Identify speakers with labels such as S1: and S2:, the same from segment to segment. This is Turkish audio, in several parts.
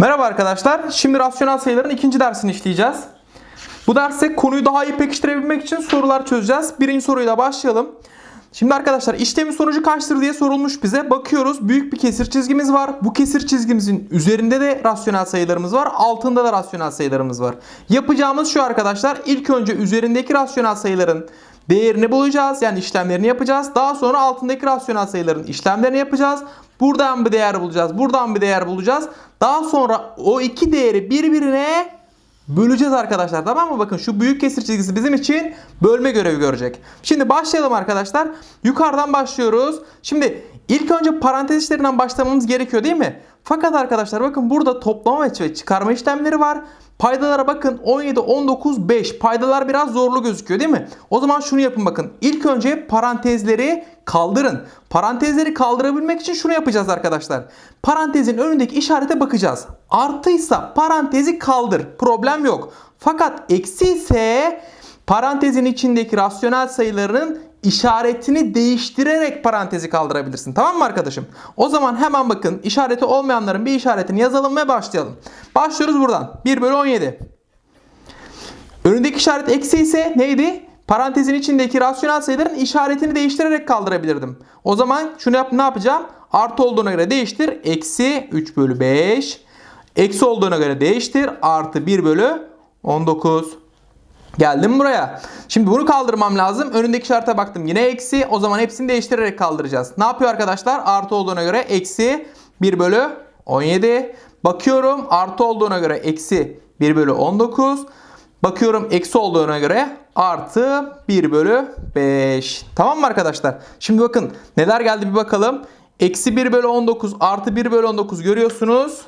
S1: Merhaba arkadaşlar. Şimdi rasyonel sayıların ikinci dersini işleyeceğiz. Bu derste konuyu daha iyi pekiştirebilmek için sorular çözeceğiz. Birinci soruyla başlayalım. Şimdi arkadaşlar işlemin sonucu kaçtır diye sorulmuş bize. Bakıyoruz büyük bir kesir çizgimiz var. Bu kesir çizgimizin üzerinde de rasyonel sayılarımız var. Altında da rasyonel sayılarımız var. Yapacağımız şu arkadaşlar. İlk önce üzerindeki rasyonel sayıların değerini bulacağız. Yani işlemlerini yapacağız. Daha sonra altındaki rasyonel sayıların işlemlerini yapacağız. Buradan bir değer bulacağız. Buradan bir değer bulacağız. Daha sonra o iki değeri birbirine böleceğiz arkadaşlar. Tamam mı? Bakın şu büyük kesir çizgisi bizim için bölme görevi görecek. Şimdi başlayalım arkadaşlar. Yukarıdan başlıyoruz. Şimdi ilk önce parantez işlerinden başlamamız gerekiyor değil mi? Fakat arkadaşlar bakın burada toplama ve çıkarma işlemleri var. Paydalara bakın 17, 19, 5. Paydalar biraz zorlu gözüküyor değil mi? O zaman şunu yapın bakın. İlk önce parantezleri kaldırın. Parantezleri kaldırabilmek için şunu yapacağız arkadaşlar. Parantezin önündeki işarete bakacağız. Artıysa parantezi kaldır. Problem yok. Fakat eksi parantezin içindeki rasyonel sayıların işaretini değiştirerek parantezi kaldırabilirsin. Tamam mı arkadaşım? O zaman hemen bakın işareti olmayanların bir işaretini yazalım ve başlayalım. Başlıyoruz buradan. 1 bölü 17. Önündeki işaret eksi ise neydi? Parantezin içindeki rasyonel sayıların işaretini değiştirerek kaldırabilirdim. O zaman şunu yap ne yapacağım? Artı olduğuna göre değiştir. Eksi 3 bölü 5. Eksi olduğuna göre değiştir. Artı 1 bölü 19. Geldim buraya. Şimdi bunu kaldırmam lazım. Önündeki işarete baktım. Yine eksi. O zaman hepsini değiştirerek kaldıracağız. Ne yapıyor arkadaşlar? Artı olduğuna göre eksi 1 bölü 17. Bakıyorum artı olduğuna göre eksi 1 bölü 19. Bakıyorum eksi olduğuna göre artı 1 bölü 5. Tamam mı arkadaşlar? Şimdi bakın neler geldi bir bakalım. Eksi 1 bölü 19 artı 1 bölü 19 görüyorsunuz.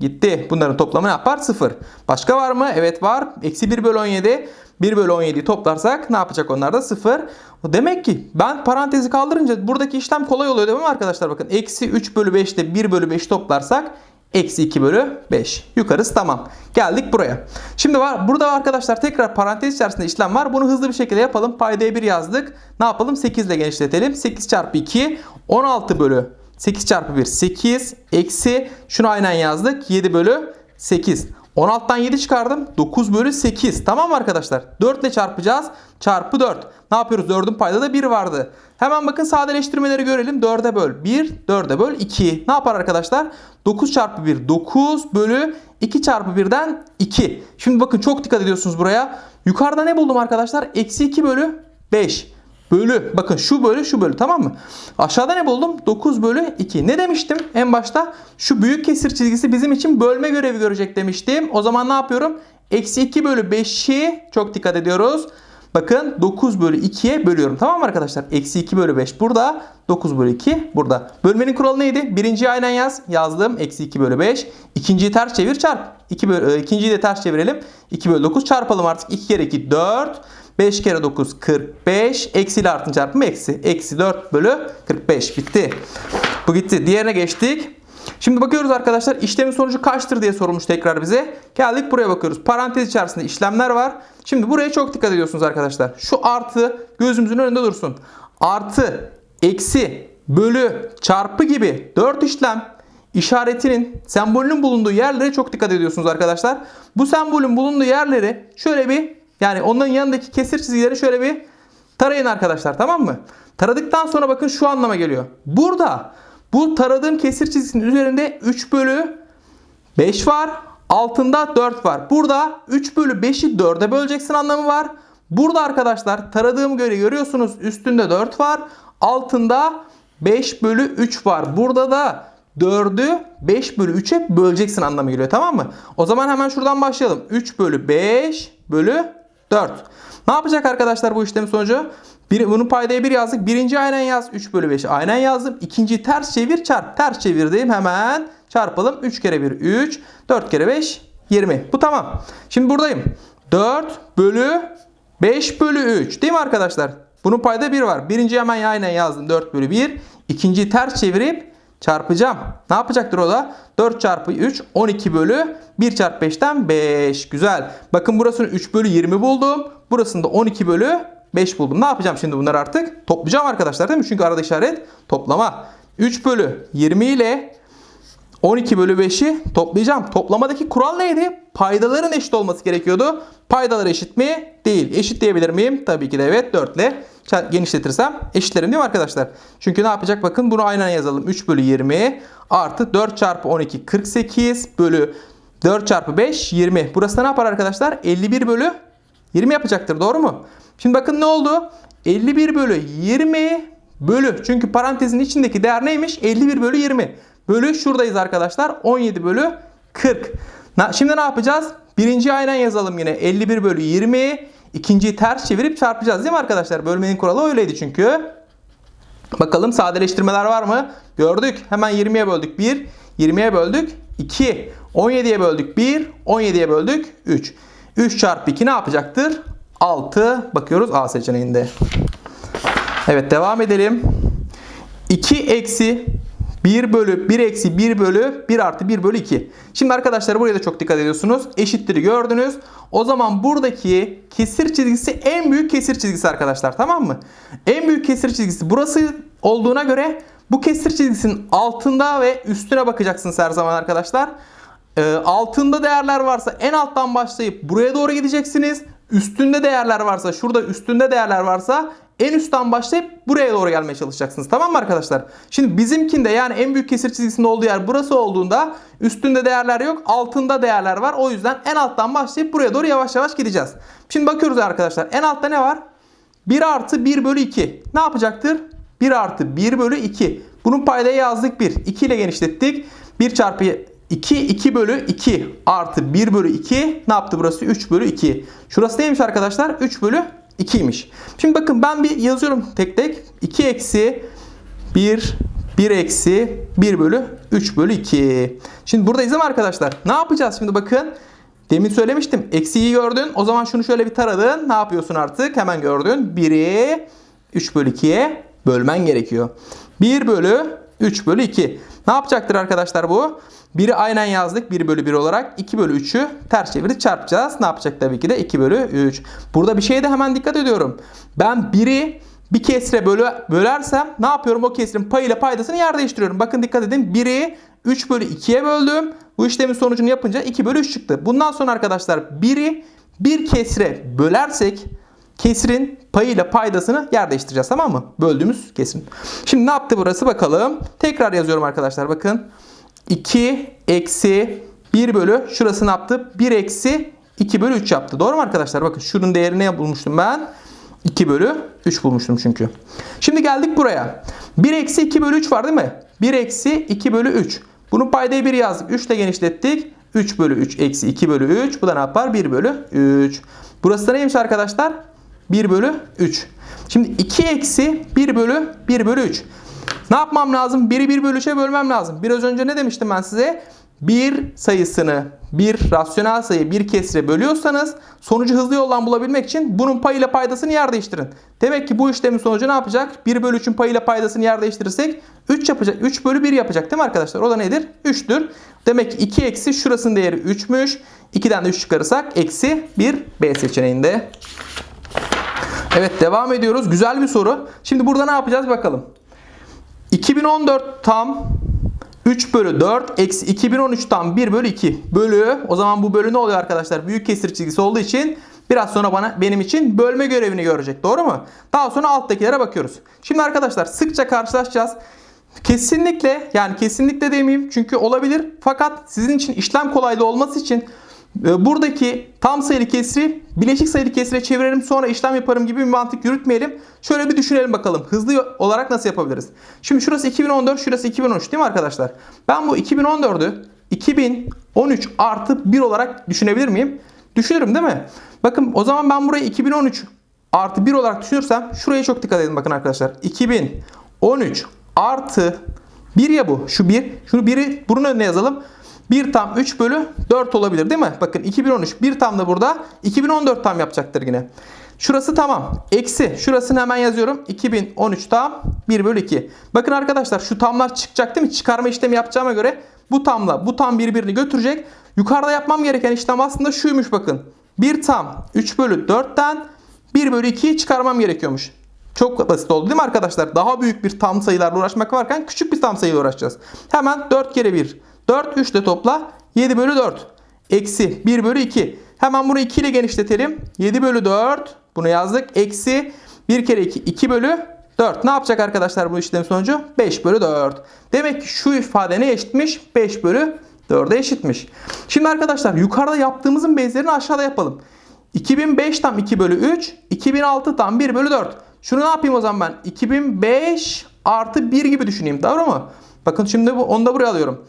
S1: Gitti. Bunların toplamı ne yapar? 0. Başka var mı? Evet var. Eksi 1 bölü 17. 1 bölü 17'yi toplarsak ne yapacak onlar da 0. Demek ki ben parantezi kaldırınca buradaki işlem kolay oluyor değil mi arkadaşlar? Bakın eksi 3 bölü 5 ile 1 bölü 5 toplarsak eksi 2 bölü 5. Yukarısı tamam. Geldik buraya. Şimdi var burada arkadaşlar tekrar parantez içerisinde işlem var. Bunu hızlı bir şekilde yapalım. Paydaya 1 yazdık. Ne yapalım? 8 ile genişletelim. 8 çarpı 2 16 bölü 8 çarpı 1 8 eksi şunu aynen yazdık 7 bölü 8. 16'dan 7 çıkardım. 9 bölü 8 tamam mı arkadaşlar? 4 ile çarpacağız. Çarpı 4 ne yapıyoruz? 4'ün payda da 1 vardı. Hemen bakın sadeleştirmeleri görelim. 4'e böl 1 4'e böl 2 ne yapar arkadaşlar? 9 çarpı 1 9 bölü 2 çarpı 1'den 2 şimdi bakın çok dikkat ediyorsunuz buraya. Yukarıda ne buldum arkadaşlar? Eksi 2 bölü 5 bölü. Bakın şu bölü şu bölü tamam mı? Aşağıda ne buldum? 9 bölü 2. Ne demiştim en başta? Şu büyük kesir çizgisi bizim için bölme görevi görecek demiştim. O zaman ne yapıyorum? Eksi 2 bölü 5'i çok dikkat ediyoruz. Bakın 9 bölü 2'ye bölüyorum. Tamam mı arkadaşlar? Eksi 2 bölü 5 burada. 9 bölü 2 burada. Bölmenin kuralı neydi? Birinciyi aynen yaz. Yazdım. Eksi 2 bölü 5. İkinciyi ters çevir çarp. 2 bölü, e, ikinciyi de ters çevirelim. 2 bölü 9 çarpalım artık. 2 kere 2 4. 5 kere 9 45. Eksi ile artın çarpımı eksi. Eksi 4 bölü 45. Bitti. Bu gitti. Diğerine geçtik. Şimdi bakıyoruz arkadaşlar işlemin sonucu kaçtır diye sorulmuş tekrar bize. Geldik buraya bakıyoruz. Parantez içerisinde işlemler var. Şimdi buraya çok dikkat ediyorsunuz arkadaşlar. Şu artı gözümüzün önünde dursun. Artı, eksi, bölü, çarpı gibi 4 işlem işaretinin sembolünün bulunduğu yerlere çok dikkat ediyorsunuz arkadaşlar. Bu sembolün bulunduğu yerleri şöyle bir yani onların yanındaki kesir çizgileri şöyle bir tarayın arkadaşlar tamam mı? Taradıktan sonra bakın şu anlama geliyor. Burada bu taradığım kesir çizgisinin üzerinde 3 bölü 5 var. Altında 4 var. Burada 3 bölü 5'i 4'e böleceksin anlamı var. Burada arkadaşlar taradığım göre görüyorsunuz üstünde 4 var. Altında 5 bölü 3 var. Burada da 4'ü 5 bölü 3'e böleceksin anlamı geliyor tamam mı? O zaman hemen şuradan başlayalım. 3 bölü 5 bölü 4. Ne yapacak arkadaşlar bu işlemin sonucu? Bir, bunun paydaya 1 yazdık. Birinci aynen yaz. 3 bölü 5 aynen yazdım. İkinciyi ters çevir çarp. Ters çevirdim hemen. Çarpalım. 3 kere 1 3. 4 kere 5 20. Bu tamam. Şimdi buradayım. 4 bölü 5 bölü 3. Değil mi arkadaşlar? Bunun payda 1 var. Birinci hemen aynen yazdım. 4 bölü 1. İkinciyi ters çevirip çarpacağım. Ne yapacaktır o da? 4 çarpı 3 12 bölü 1 çarpı 5'ten 5. Güzel. Bakın burasını 3 bölü 20 buldum. Burasını da 12 bölü 5 buldum. Ne yapacağım şimdi bunları artık? Toplayacağım arkadaşlar değil mi? Çünkü arada işaret toplama. 3 bölü 20 ile 12 bölü 5'i toplayacağım. Toplamadaki kural neydi? Paydaların eşit olması gerekiyordu. Paydalar eşit mi? Değil. Eşit diyebilir miyim? Tabii ki de evet. 4 ile genişletirsem eşitlerim değil mi arkadaşlar? Çünkü ne yapacak? Bakın bunu aynen yazalım. 3 bölü 20 artı 4 çarpı 12 48 bölü 4 çarpı 5 20. Burası da ne yapar arkadaşlar? 51 bölü 20 yapacaktır. Doğru mu? Şimdi bakın ne oldu? 51 bölü 20 bölü. Çünkü parantezin içindeki değer neymiş? 51 bölü 20. Bölü şuradayız arkadaşlar. 17 bölü 40. Na- Şimdi ne yapacağız? Birinciyi aynen yazalım yine. 51 bölü 20. İkinciyi ters çevirip çarpacağız değil mi arkadaşlar? Bölmenin kuralı öyleydi çünkü. Bakalım sadeleştirmeler var mı? Gördük. Hemen 20'ye böldük 1. 20'ye böldük 2. 17'ye böldük 1. 17'ye böldük 3. 3 çarpı 2 ne yapacaktır? 6. Bakıyoruz A seçeneğinde. Evet devam edelim. 2 eksi 1 bölü 1 eksi 1 bölü 1 artı 1 bölü 2. Şimdi arkadaşlar buraya da çok dikkat ediyorsunuz. Eşitleri gördünüz. O zaman buradaki kesir çizgisi en büyük kesir çizgisi arkadaşlar tamam mı? En büyük kesir çizgisi burası olduğuna göre bu kesir çizgisinin altında ve üstüne bakacaksınız her zaman arkadaşlar. Ee, altında değerler varsa en alttan başlayıp buraya doğru gideceksiniz. Üstünde değerler varsa şurada üstünde değerler varsa en üstten başlayıp buraya doğru gelmeye çalışacaksınız. Tamam mı arkadaşlar? Şimdi bizimkinde yani en büyük kesir çizgisinin olduğu yer burası olduğunda üstünde değerler yok. Altında değerler var. O yüzden en alttan başlayıp buraya doğru yavaş yavaş gideceğiz. Şimdi bakıyoruz arkadaşlar. En altta ne var? 1 artı 1 bölü 2. Ne yapacaktır? 1 artı 1 bölü 2. Bunun paydayı yazdık 1. 2 ile genişlettik. 1 çarpı 2, 2 bölü 2 artı 1 bölü 2 ne yaptı burası? 3 bölü 2. Şurası neymiş arkadaşlar? 3 bölü 2'ymiş. Şimdi bakın ben bir yazıyorum tek tek. 2 eksi 1, 1 eksi 1 bölü 3 bölü 2. Şimdi buradayız değil mi arkadaşlar? Ne yapacağız şimdi bakın. Demin söylemiştim. Eksiyi gördün. O zaman şunu şöyle bir taradın. Ne yapıyorsun artık? Hemen gördün. 1'i 3 bölü 2'ye bölmen gerekiyor. 1 bölü 3 bölü 2. Ne yapacaktır arkadaşlar bu? 1'i aynen yazdık 1 bölü 1 olarak. 2 bölü 3'ü ters çevirip çarpacağız. Ne yapacak tabii ki de 2 bölü 3. Burada bir şeye de hemen dikkat ediyorum. Ben 1'i bir kesre bölü, bölersem ne yapıyorum? O kesrin payıyla paydasını yer değiştiriyorum. Bakın dikkat edin. 1'i 3 bölü 2'ye böldüm. Bu işlemin sonucunu yapınca 2 bölü 3 çıktı. Bundan sonra arkadaşlar 1'i bir kesre bölersek kesrin payıyla paydasını yer değiştireceğiz tamam mı? Böldüğümüz kesim. Şimdi ne yaptı burası bakalım. Tekrar yazıyorum arkadaşlar bakın. 2 eksi 1 bölü şurası ne yaptı? 1 eksi 2 bölü 3 yaptı. Doğru mu arkadaşlar? Bakın şunun değerini ne bulmuştum ben? 2 bölü 3 bulmuştum çünkü. Şimdi geldik buraya. 1 eksi 2 bölü 3 var değil mi? 1 eksi 2 bölü 3. Bunun paydayı 1 yazdık. 3 ile genişlettik. 3 bölü 3 eksi 2 bölü 3. Bu da ne yapar? 1 bölü 3. Burası da neymiş arkadaşlar? 1 bölü 3. Şimdi 2 eksi 1 bölü 1 bölü 3. Ne yapmam lazım? 1'i 1 bölü 3'e bölmem lazım. Biraz önce ne demiştim ben size? Bir sayısını bir rasyonel sayı bir kesre bölüyorsanız sonucu hızlı yoldan bulabilmek için bunun payıyla paydasını yer değiştirin. Demek ki bu işlemin sonucu ne yapacak? 1 bölü 3'ün payıyla paydasını yer değiştirirsek 3 yapacak. 3 bölü 1 yapacak değil mi arkadaşlar? O da nedir? 3'tür. Demek ki 2 eksi şurasının değeri 3'müş. 2'den de 3 çıkarırsak eksi 1 B seçeneğinde. Evet devam ediyoruz. Güzel bir soru. Şimdi burada ne yapacağız bakalım. 2014 tam 3 bölü 4 eksi 2013 tam 1 bölü 2 bölü o zaman bu bölü ne oluyor arkadaşlar? Büyük kesir çizgisi olduğu için biraz sonra bana benim için bölme görevini görecek. Doğru mu? Daha sonra alttakilere bakıyoruz. Şimdi arkadaşlar sıkça karşılaşacağız. Kesinlikle yani kesinlikle demeyeyim çünkü olabilir. Fakat sizin için işlem kolaylığı olması için buradaki tam sayılı kesri bileşik sayılı kesire çevirelim sonra işlem yaparım gibi bir mantık yürütmeyelim. Şöyle bir düşünelim bakalım. Hızlı olarak nasıl yapabiliriz? Şimdi şurası 2014, şurası 2013 değil mi arkadaşlar? Ben bu 2014'ü 2013 artı 1 olarak düşünebilir miyim? Düşünürüm değil mi? Bakın o zaman ben burayı 2013 artı 1 olarak düşünürsem şuraya çok dikkat edin bakın arkadaşlar. 2013 artı 1 ya bu. Şu 1. Şunu 1'i bunun önüne yazalım. 1 tam 3 bölü 4 olabilir değil mi? Bakın 2013 1 tam da burada 2014 tam yapacaktır yine. Şurası tamam. Eksi. Şurasını hemen yazıyorum. 2013 tam 1 bölü 2. Bakın arkadaşlar şu tamlar çıkacak değil mi? Çıkarma işlemi yapacağıma göre bu tamla bu tam birbirini götürecek. Yukarıda yapmam gereken işlem aslında şuymuş bakın. 1 tam 3 bölü 4'ten 1 bölü 2'yi çıkarmam gerekiyormuş. Çok basit oldu değil mi arkadaşlar? Daha büyük bir tam sayılarla uğraşmak varken küçük bir tam sayıyla uğraşacağız. Hemen 4 kere 1 4 3 de topla. 7 bölü 4. Eksi 1 bölü 2. Hemen bunu 2 ile genişletelim. 7 bölü 4. Bunu yazdık. Eksi 1 kere 2. 2 bölü 4. Ne yapacak arkadaşlar bu işlem sonucu? 5 bölü 4. Demek ki şu ifade ne eşitmiş? 5 bölü 4'e eşitmiş. Şimdi arkadaşlar yukarıda yaptığımızın benzerini aşağıda yapalım. 2005 tam 2 bölü 3. 2006 tam 1 bölü 4. Şunu ne yapayım o zaman ben? 2005 artı 1 gibi düşüneyim. Doğru mu? Bakın şimdi onu da buraya alıyorum.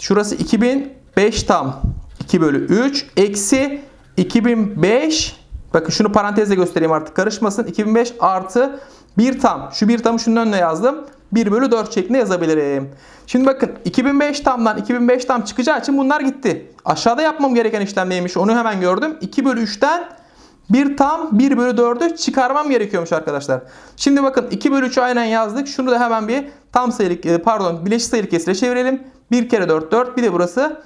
S1: Şurası 2005 tam 2 bölü 3 eksi 2005 bakın şunu parantezle göstereyim artık karışmasın. 2005 artı 1 tam. Şu 1 tamı şunun önüne yazdım. 1 bölü 4 şeklinde yazabilirim. Şimdi bakın 2005 tamdan 2005 tam çıkacağı için bunlar gitti. Aşağıda yapmam gereken işlem neymiş onu hemen gördüm. 2 bölü 3'ten 1 tam 1 bölü 4'ü çıkarmam gerekiyormuş arkadaşlar. Şimdi bakın 2 bölü 3'ü aynen yazdık. Şunu da hemen bir tam sayılı e, pardon bileşik sayılı kesire çevirelim. 1 kere 4 4 bir de burası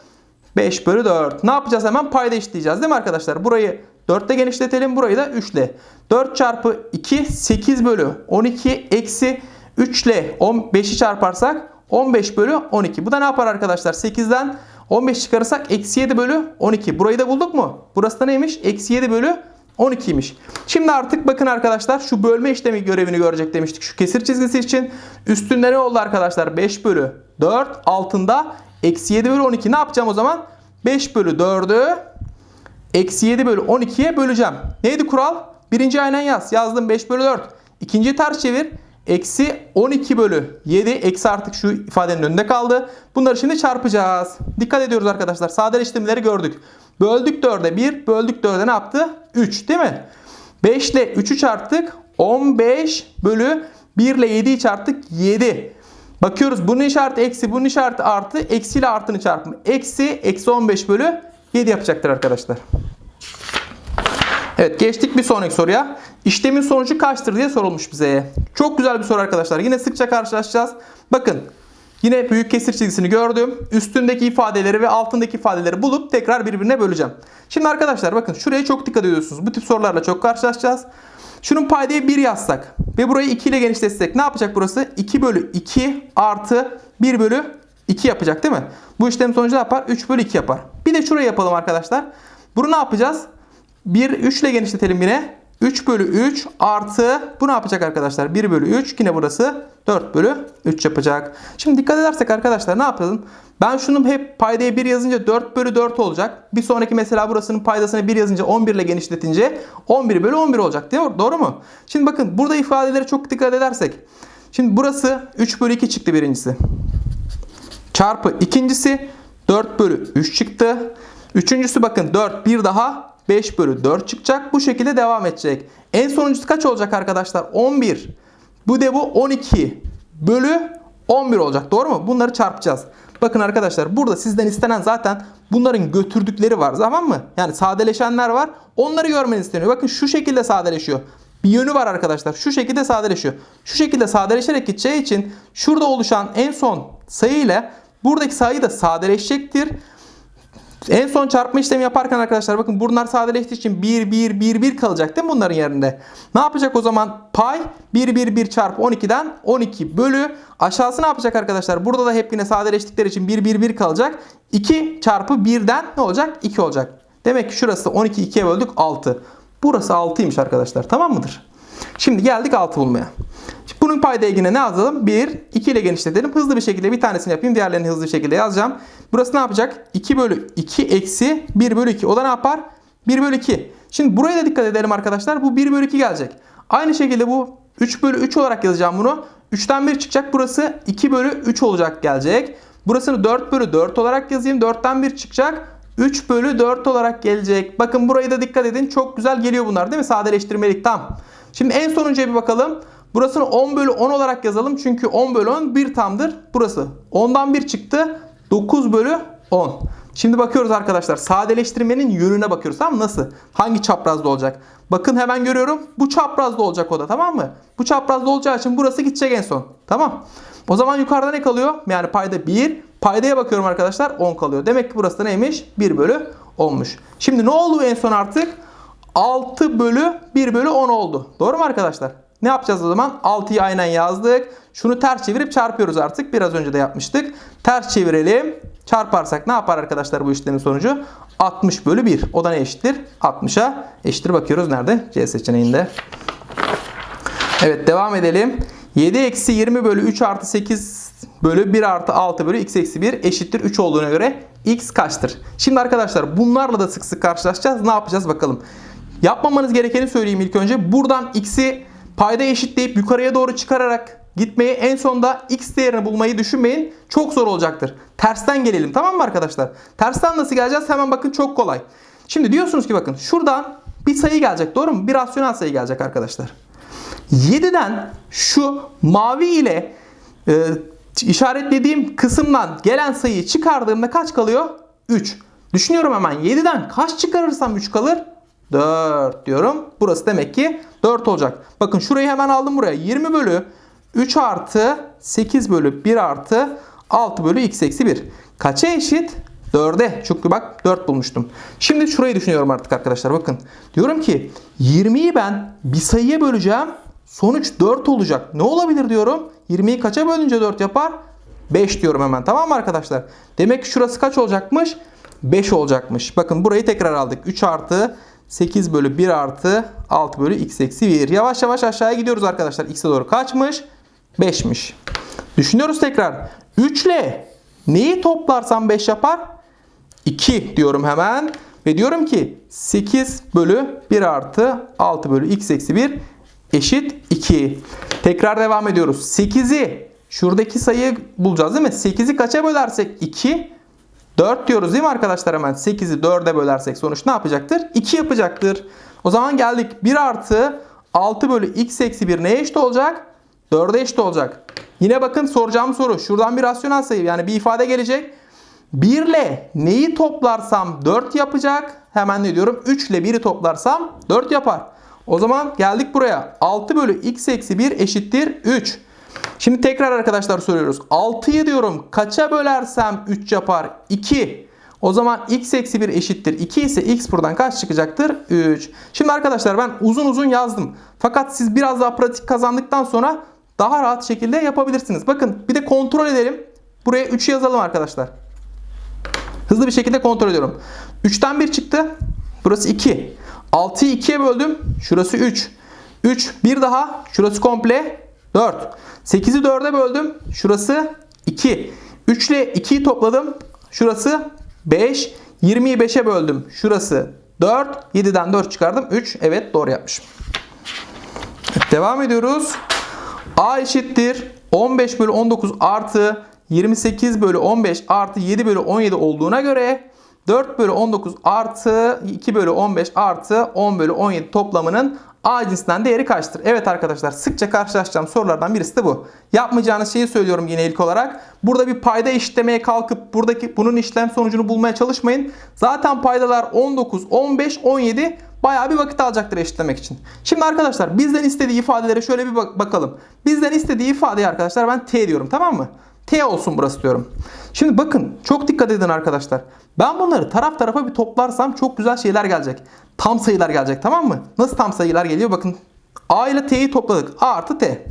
S1: 5 bölü 4. Ne yapacağız hemen payda işleyeceğiz değil mi arkadaşlar? Burayı 4 ile genişletelim burayı da 3 ile. 4 çarpı 2 8 bölü 12 eksi 3 ile 15'i çarparsak 15 bölü 12. Bu da ne yapar arkadaşlar? 8'den 15 çıkarırsak eksi 7 bölü 12. Burayı da bulduk mu? Burası da neymiş? Eksi 7 bölü 12'ymiş. Şimdi artık bakın arkadaşlar şu bölme işlemi görevini görecek demiştik. Şu kesir çizgisi için üstünde ne oldu arkadaşlar? 5 bölü 4 altında eksi 7 bölü 12. Ne yapacağım o zaman? 5 bölü 4'ü eksi 7 bölü 12'ye böleceğim. Neydi kural? Birinci aynen yaz. Yazdım 5 bölü 4. İkinciyi ters çevir. Eksi 12 bölü 7. Eksi artık şu ifadenin önünde kaldı. Bunları şimdi çarpacağız. Dikkat ediyoruz arkadaşlar. Sadeleştirmeleri gördük. Böldük 4'e 1. Böldük 4'e ne yaptı? 3 değil mi? 5 ile 3'ü çarptık. 15 bölü 1 ile 7'yi çarptık. 7. Bakıyoruz bunun işareti eksi, bunun işareti artı. Eksi ile artının çarpımı. Eksi, eksi 15 bölü 7 yapacaktır arkadaşlar. Evet geçtik bir sonraki soruya. İşlemin sonucu kaçtır diye sorulmuş bize. Çok güzel bir soru arkadaşlar. Yine sıkça karşılaşacağız. Bakın yine büyük kesir çizgisini gördüm. Üstündeki ifadeleri ve altındaki ifadeleri bulup tekrar birbirine böleceğim. Şimdi arkadaşlar bakın şuraya çok dikkat ediyorsunuz. Bu tip sorularla çok karşılaşacağız. Şunun paydayı 1 yazsak ve burayı 2 ile genişletsek ne yapacak burası? 2 bölü 2 artı 1 bölü 2 yapacak değil mi? Bu işlem sonucu ne yapar? 3 bölü 2 yapar. Bir de şurayı yapalım arkadaşlar. Bunu ne yapacağız? 1 3 ile genişletelim yine. 3 bölü 3 artı bu ne yapacak arkadaşlar? 1 bölü 3 yine burası 4 bölü 3 yapacak. Şimdi dikkat edersek arkadaşlar ne yapalım? Ben şunun hep paydaya 1 yazınca 4 bölü 4 olacak. Bir sonraki mesela burasının paydasını 1 yazınca 11 ile genişletince 11 bölü 11 olacak değil mi? Doğru mu? Şimdi bakın burada ifadelere çok dikkat edersek. Şimdi burası 3 bölü 2 çıktı birincisi. Çarpı ikincisi 4 bölü 3 çıktı. Üçüncüsü bakın 4 bir daha 5 bölü 4 çıkacak. Bu şekilde devam edecek. En sonuncusu kaç olacak arkadaşlar? 11. Bu de bu 12 bölü 11 olacak. Doğru mu? Bunları çarpacağız. Bakın arkadaşlar burada sizden istenen zaten bunların götürdükleri var. Tamam mı? Yani sadeleşenler var. Onları görmeniz isteniyor. Bakın şu şekilde sadeleşiyor. Bir yönü var arkadaşlar. Şu şekilde sadeleşiyor. Şu şekilde sadeleşerek gideceği için şurada oluşan en son sayı ile buradaki sayı da sadeleşecektir. En son çarpma işlemi yaparken arkadaşlar bakın bunlar sadeleştiği için 1 1 1 1 kalacak değil mi bunların yerinde? Ne yapacak o zaman? Pay 1 1 1 çarpı 12'den 12 bölü aşağısı ne yapacak arkadaşlar? Burada da hep yine sadeleştikleri için 1 1 1 kalacak. 2 çarpı 1'den ne olacak? 2 olacak. Demek ki şurası 12 2'ye böldük 6. Burası 6'ymış arkadaşlar. Tamam mıdır? Şimdi geldik 6 bulmaya. Şimdi bunun payda yine ne yazalım? 1, 2 ile genişletelim. Hızlı bir şekilde bir tanesini yapayım. Diğerlerini hızlı bir şekilde yazacağım. Burası ne yapacak? 2 bölü 2 eksi 1 bölü 2. O da ne yapar? 1 bölü 2. Şimdi buraya da dikkat edelim arkadaşlar. Bu 1 bölü 2 gelecek. Aynı şekilde bu 3 bölü 3 olarak yazacağım bunu. 3'ten 1 çıkacak. Burası 2 bölü 3 olacak gelecek. Burasını 4 bölü 4 olarak yazayım. 4'ten 1 çıkacak. 3 bölü 4 olarak gelecek. Bakın burayı da dikkat edin. Çok güzel geliyor bunlar değil mi? Sadeleştirmelik tam. Şimdi en sonuncuya bir bakalım. Burasını 10 bölü 10 olarak yazalım. Çünkü 10 bölü 10 bir tamdır. Burası. 10'dan 1 çıktı. 9 bölü 10. Şimdi bakıyoruz arkadaşlar. Sadeleştirmenin yönüne bakıyoruz. Tamam? Nasıl? Hangi çaprazda olacak? Bakın hemen görüyorum. Bu çaprazda olacak o da. Tamam mı? Bu çaprazda olacağı için burası gidecek en son. Tamam. O zaman yukarıda ne kalıyor? Yani payda 1. Paydaya bakıyorum arkadaşlar 10 kalıyor. Demek ki burası da neymiş? 1 bölü 10'muş. Şimdi ne oldu en son artık? 6 bölü 1 bölü 10 oldu. Doğru mu arkadaşlar? Ne yapacağız o zaman? 6'yı aynen yazdık. Şunu ters çevirip çarpıyoruz artık. Biraz önce de yapmıştık. Ters çevirelim. Çarparsak ne yapar arkadaşlar bu işlemin sonucu? 60 bölü 1. O da ne eşittir? 60'a eşittir. Bakıyoruz nerede? C seçeneğinde. Evet devam edelim. 7 eksi 20 bölü 3 artı 8 bölü 1 artı 6 bölü x eksi 1 eşittir 3 olduğuna göre x kaçtır? Şimdi arkadaşlar bunlarla da sık sık karşılaşacağız. Ne yapacağız bakalım. Yapmamanız gerekeni söyleyeyim ilk önce. Buradan x'i payda eşitleyip yukarıya doğru çıkararak gitmeyi en sonda x değerini bulmayı düşünmeyin. Çok zor olacaktır. Tersten gelelim tamam mı arkadaşlar? Tersten nasıl geleceğiz? Hemen bakın çok kolay. Şimdi diyorsunuz ki bakın şuradan bir sayı gelecek doğru mu? Bir rasyonel sayı gelecek arkadaşlar. 7'den şu mavi ile e, işaretlediğim kısımdan gelen sayıyı çıkardığımda kaç kalıyor? 3. Düşünüyorum hemen 7'den kaç çıkarırsam 3 kalır? 4 diyorum. Burası demek ki 4 olacak. Bakın şurayı hemen aldım buraya. 20 bölü 3 artı 8 bölü 1 artı 6 bölü x eksi 1. Kaça eşit? 4'e. Çünkü bak 4 bulmuştum. Şimdi şurayı düşünüyorum artık arkadaşlar. Bakın. Diyorum ki 20'yi ben bir sayıya böleceğim. Sonuç 4 olacak. Ne olabilir diyorum. 20'yi kaça bölünce 4 yapar? 5 diyorum hemen. Tamam mı arkadaşlar? Demek ki şurası kaç olacakmış? 5 olacakmış. Bakın burayı tekrar aldık. 3 artı 8 bölü 1 artı 6 bölü x eksi 1. Yavaş yavaş aşağıya gidiyoruz arkadaşlar. X'e doğru kaçmış? 5'miş. Düşünüyoruz tekrar. 3 ile neyi toplarsam 5 yapar? 2 diyorum hemen. Ve diyorum ki 8 bölü 1 artı 6 bölü x eksi 1 eşit 2. Tekrar devam ediyoruz. 8'i şuradaki sayıyı bulacağız değil mi? 8'i kaça bölersek 2 4 diyoruz değil mi arkadaşlar hemen? 8'i 4'e bölersek sonuç ne yapacaktır? 2 yapacaktır. O zaman geldik 1 artı 6 bölü x eksi 1 neye eşit olacak? 4'e eşit olacak. Yine bakın soracağım soru. Şuradan bir rasyonel sayı yani bir ifade gelecek. 1 ile neyi toplarsam 4 yapacak. Hemen ne diyorum? 3 ile 1'i toplarsam 4 yapar. O zaman geldik buraya. 6 bölü x eksi 1 eşittir 3. Şimdi tekrar arkadaşlar soruyoruz. 6'yı diyorum kaça bölersem 3 yapar? 2. O zaman x eksi 1 eşittir 2 ise x buradan kaç çıkacaktır? 3. Şimdi arkadaşlar ben uzun uzun yazdım. Fakat siz biraz daha pratik kazandıktan sonra daha rahat şekilde yapabilirsiniz. Bakın bir de kontrol edelim. Buraya 3 yazalım arkadaşlar. Hızlı bir şekilde kontrol ediyorum. 3'ten 1 çıktı. Burası 2. 6'yı 2'ye böldüm. Şurası 3. 3. Bir daha. Şurası komple 4. 8'i 4'e böldüm. Şurası 2. 3 ile 2'yi topladım. Şurası 5. 20'yi 5'e böldüm. Şurası 4. 7'den 4 çıkardım. 3. Evet doğru yapmışım. Devam ediyoruz. A eşittir 15 bölü 19 artı 28 bölü 15 artı 7 bölü 17 olduğuna göre 4 bölü 19 artı 2 bölü 15 artı 10 bölü 17 toplamının A cinsinden değeri kaçtır? Evet arkadaşlar sıkça karşılaşacağım sorulardan birisi de bu. Yapmayacağınız şeyi söylüyorum yine ilk olarak. Burada bir payda eşitlemeye kalkıp buradaki bunun işlem sonucunu bulmaya çalışmayın. Zaten paydalar 19, 15, 17 bayağı bir vakit alacaktır eşitlemek için. Şimdi arkadaşlar bizden istediği ifadelere şöyle bir bak- bakalım. Bizden istediği ifadeyi arkadaşlar ben T diyorum tamam mı? T olsun burası diyorum. Şimdi bakın çok dikkat edin arkadaşlar. Ben bunları taraf tarafa bir toplarsam çok güzel şeyler gelecek. Tam sayılar gelecek tamam mı? Nasıl tam sayılar geliyor? Bakın A ile T'yi topladık. A artı T.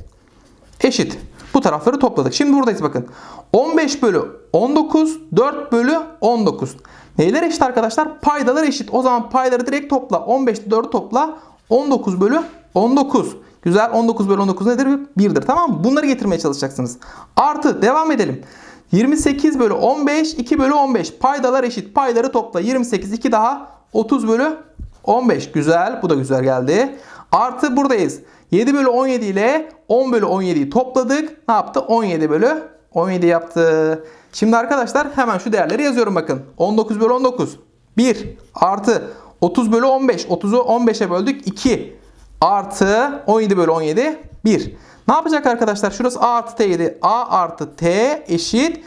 S1: Eşit. Bu tarafları topladık. Şimdi buradayız bakın. 15 bölü 19, 4 bölü 19. Neyler eşit arkadaşlar? Paydalar eşit. O zaman payları direkt topla. 15 ile 4'ü topla. 19 bölü 19. Güzel 19 bölü 19 nedir? 1'dir tamam mı? Bunları getirmeye çalışacaksınız. Artı devam edelim. 28 bölü 15, 2 bölü 15. Paydalar eşit. Payları topla. 28, 2 daha 30 bölü 15. Güzel. Bu da güzel geldi. Artı buradayız. 7 bölü 17 ile 10 bölü 17'yi topladık. Ne yaptı? 17 bölü 17 yaptı. Şimdi arkadaşlar hemen şu değerleri yazıyorum bakın. 19 bölü 19. 1 artı 30 bölü 15. 30'u 15'e böldük. 2 artı 17 bölü 17 1. Ne yapacak arkadaşlar? Şurası A artı T7. A artı T eşit.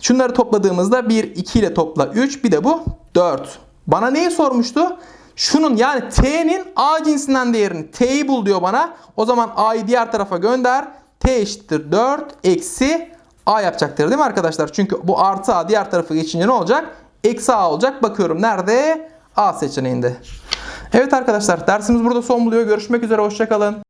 S1: Şunları topladığımızda 1, 2 ile topla 3. Bir de bu 4. Bana neyi sormuştu? Şunun yani T'nin A cinsinden değerini T'yi bul diyor bana. O zaman A'yı diğer tarafa gönder. T eşittir 4 eksi A yapacaktır değil mi arkadaşlar? Çünkü bu artı A diğer tarafa geçince ne olacak? Eksi A olacak. Bakıyorum nerede? A seçeneğinde. Evet arkadaşlar dersimiz burada son buluyor. Görüşmek üzere. Hoşçakalın.